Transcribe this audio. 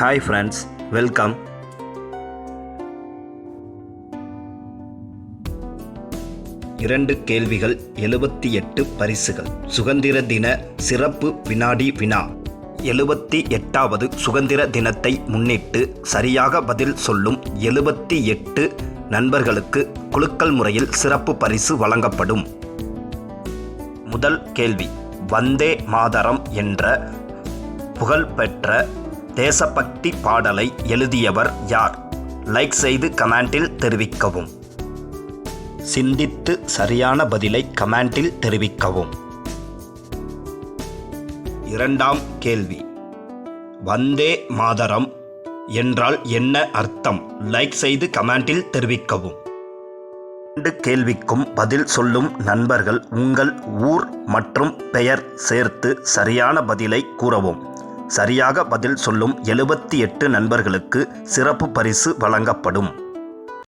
Hi friends welcome இரண்டு கேள்விகள் எழுபத்தி எட்டு பரிசுகள். சுதந்திர தின சிறப்பு வினாடி வினா. எழுபத்தி எட்டாவது சுதந்திர தினத்தை முன்னிட்டு சரியாக பதில் சொல்லும் எழுபத்தி எட்டு நண்பர்களுக்கு குலுக்கல் முறையில் சிறப்பு பரிசு வழங்கப்படும். முதல் கேள்வி வந்தே மாதரம் என்ற புகழ்பெற்ற தேசபக்தி பாடலை எழுதியவர் யார்? லைக் செய்து கமெண்டில் தெரிவிக்கவும். சிந்தித்து சரியான பதிலை கமெண்டில் தெரிவிக்கவும். இரண்டாம் கேள்வி. வந்தே மாதரம் என்றால் என்ன அர்த்தம்? லைக் செய்து கமெண்டில் தெரிவிக்கவும். இரண்டு கேள்விக்கும் பதில் சொல்லும் நண்பர்கள் உங்கள் ஊர் மற்றும் பெயர் சேர்த்து சரியான பதிலை கூறவும். சரியாக பதில் சொல்லும் எழுபத்தி எட்டு நண்பர்களுக்கு சிறப்பு பரிசு வழங்கப்படும்.